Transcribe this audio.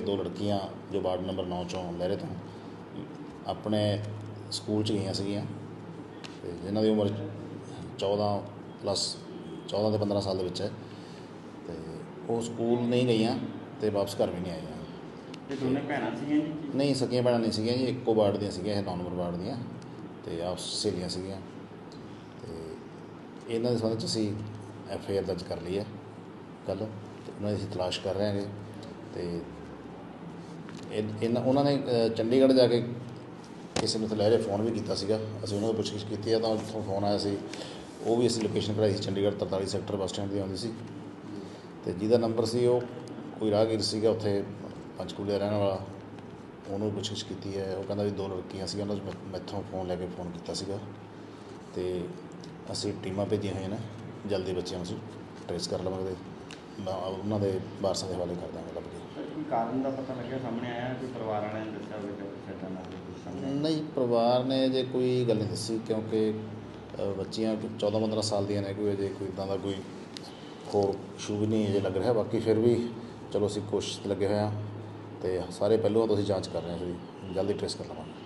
ਲੜਕੀਆਂ ਜੋ ward number 9 ਚੋਂ ਲਹਿਰੇ ਤੋਂ ਆਪਣੇ ਸਕੂਲ ਚ ਗਈਆਂ ਸੀਗੀਆਂ ਤੇ ਜਿਨ੍ਹਾਂ ਦੀ ਉਮਰ 14 ਪਲੱਸ 14 ਤੇ 15 ਸਾਲ ਦੇ ਵਿੱਚ ਹੈ ਤੇ ਉਹ ਸਕੂਲ ਨਹੀਂ ਗਈਆਂ ਤੇ ਵਾਪਸ ਘਰ ਵੀ ਨਹੀਂ ਆਈਆਂ। ਇਹ ਦੋਨੇ ਭੈਣਾਂ ਸੀਗੀਆਂ ਜੀ? ਨਹੀਂ ਸਕੀਆਂ ਭੈਣਾਂ ਨਹੀਂ ਸੀਗੀਆਂ ਜੀ ਇੱਕੋ ਵਾਰਡ ਦੀਆਂ ਸੀਗੀਆਂ ਇਹ 9 ਨੰਬਰ ਵਾਰਡ ਦੀਆਂ ਤੇ ਆਪਸ ਸਹੇਲੀਆਂ ਸੀਗੀਆਂ। ਤੇ ਇਹਨਾਂ ਦੇ ਸੰਬੰਧ 'ਚ ਅਸੀਂ ਐਫ ਆਈ ਆਰ ਦਰਜ ਕਰ ਲਈ ਹੈ ਕੱਲ ਉਹਨਾਂ ਦੀ ਅਸੀਂ ਤਲਾਸ਼ ਕਰ ਰਹੇ ਹਾਂਗੇ ਤੇ ਇਹਨਾਂ ਉਹਨਾਂ ਨੇ ਚੰਡੀਗੜ੍ਹ ਜਾ ਕੇ ਕਿਸੇ ਨੂੰ ਲਹਿਰੇ ਫੋਨ ਵੀ ਕੀਤਾ ਸੀਗਾ। ਅਸੀਂ ਉਹਨਾਂ ਤੋਂ ਪੁੱਛਗਿੱਛ ਕੀਤੀ ਹੈ ਤਾਂ ਉੱਥੋਂ ਫੋਨ ਆਇਆ ਸੀ। ਉਹ ਵੀ ਅਸੀਂ ਲੋਕੇਸ਼ਨ ਕਢਾਈ ਸੀ, ਚੰਡੀਗੜ੍ਹ 43 ਸੈਕਟਰ ਬੱਸ ਸਟੈਂਡ ਦੀ ਆਉਂਦੀ ਸੀ। ਤੇ ਜਿਹਦਾ ਨੰਬਰ ਸੀ ਉਹ ਕੋਈ ਰਾਹਗੀਰ ਸੀਗਾ ਉੱਥੇ ਪੰਚਕੂਲੇ ਦਾ ਰਹਿਣ ਵਾਲਾ। ਉਹਨੂੰ ਪੁੱਛਗਿੱਛ ਕੀਤੀ ਹੈ। ਉਹ ਕਹਿੰਦਾ ਵੀ ਦੋ ਲੜਕੀਆਂ ਸੀਗੀਆਂ, ਉਹਨਾਂ ਨੇ ਮੈਥੋਂ ਫੋਨ ਲੈ ਕੇ ਫੋਨ ਕੀਤਾ ਸੀਗਾ। ਤੇ ਅਸੀਂ ਟੀਮਾਂ ਭੇਜੀਆਂ ਹੋਈਆਂ ਨੇ। ਜਲਦੀ ਬੱਚਿਆਂ ਨੂੰ ਅਸੀਂ ਟ੍ਰੇਸ ਕਰ ਲਵਾਂਗੇ। ਉਹਨਾਂ ਦੇ ਵਾਰਸਾਂ ਦੇ ਹਵਾਲੇ ਕਰ ਦਾਂਗੇ ਲੱਭ ਕੇ। ਸਰ, ਕੋਈ ਕਾਰਨ ਦਾ ਪਤਾ ਲੱਗਿਆ ਸਾਹਮਣੇ ਆਇਆ ਕੋਈ ਪਰਿਵਾਰ ਵਾਲਿਆਂ ਨੇ ਦੱਸਿਆ ਹੋਵੇ ਕਿ ਸੱਟਾਂ ਨਾਲ ਕੁਝ ਸਾਹਮਣੇ ਆਇਆ? ਨਹੀਂ ਪਰਿਵਾਰ ਨੇ ਜੇ ਕੋਈ ਗੱਲ ਨਹੀਂ ਦੱਸੀ ਕਿਉਂਕਿ ਅ, ਬੱਚੀਆਂ 14 15 ਸਾਲ ਦੀਆਂ ਨੇ ਕੋਈ ਅਜੇ ਕੋਈ ਇਦਾਂ ਦਾ ਕੋਈ ਹੋਰ ਇਸ਼ੂ ਵੀ ਨਹੀਂ ਅਜੇ ਲੱਗ ਰਿਹਾ। ਬਾਕੀ ਫਿਰ ਵੀ ਚਲੋ ਅਸੀਂ ਕੋਸ਼ਿਸ਼ 'ਤੇ ਲੱਗੇ ਹੋਏ ਹਾਂ ਤੇ ਸਾਰੇ ਪਹਿਲੂਆਂ ਤੋਂ ਅਸੀਂ ਜਾਂਚ ਕਰ ਰਹੇ ਹਾਂ ਜੀ ਜਲਦੀ ਟ੍ਰੇਸ ਕਰ ਲਵਾਂਗੇ।